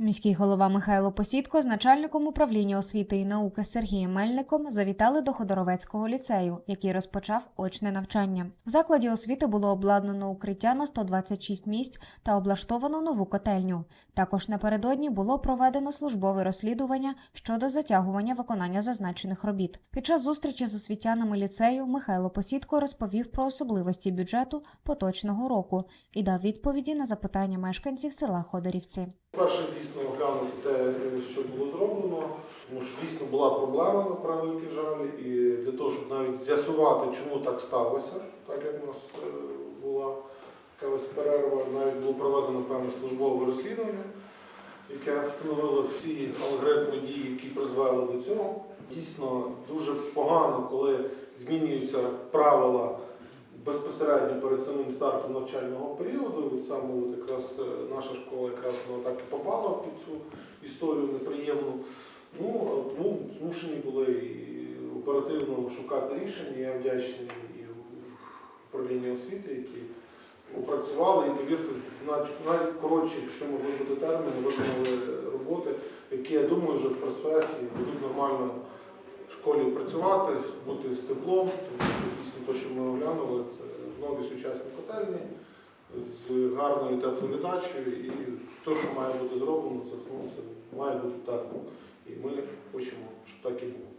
Міський голова Михайло Посідко з начальником управління освіти і науки Сергієм Мельником завітали до Ходоровецького ліцею, який розпочав очне навчання. В закладі освіти було обладнано укриття на 126 місць та облаштовано нову котельню. Також напередодні було проведено службове розслідування щодо затягування виконання зазначених робіт. Під час зустрічі з освітянами ліцею Михайло Посідко розповів про особливості бюджету поточного року і дав відповіді на запитання мешканців села Ходорівці. Перше, дійсно, оглянути те, що було зроблено, тому що дійсно була проблема, на превеликий жаль, і для того, щоб навіть з'ясувати, чому так сталося, так як у нас е, була така ось перерва, навіть було проведено певне службове розслідування, яке встановило всі алгоритми дій, які призвели до цього. Дійсно, дуже погано, коли змінюються правила безпосередньо перед самим стартом навчального періоду. Саме от якраз е, наша школа якраз вона так і попала під цю історію неприємну. Ну, тому змушені були і оперативно шукати рішення. Я вдячний і управлінню освіти, які опрацювали і повірте, навіть найкоротші, що могли бути терміни, виконали роботи, які я думаю, що в прес-фесії будуть нормально в школі працювати, бути з теплом, тому що дійсно те, що ми оглянули, це нові сучасні котельні з гарною тепловіддачею і те, що має бути зроблено, це, ну, це має бути так. І ми хочемо, щоб так і було.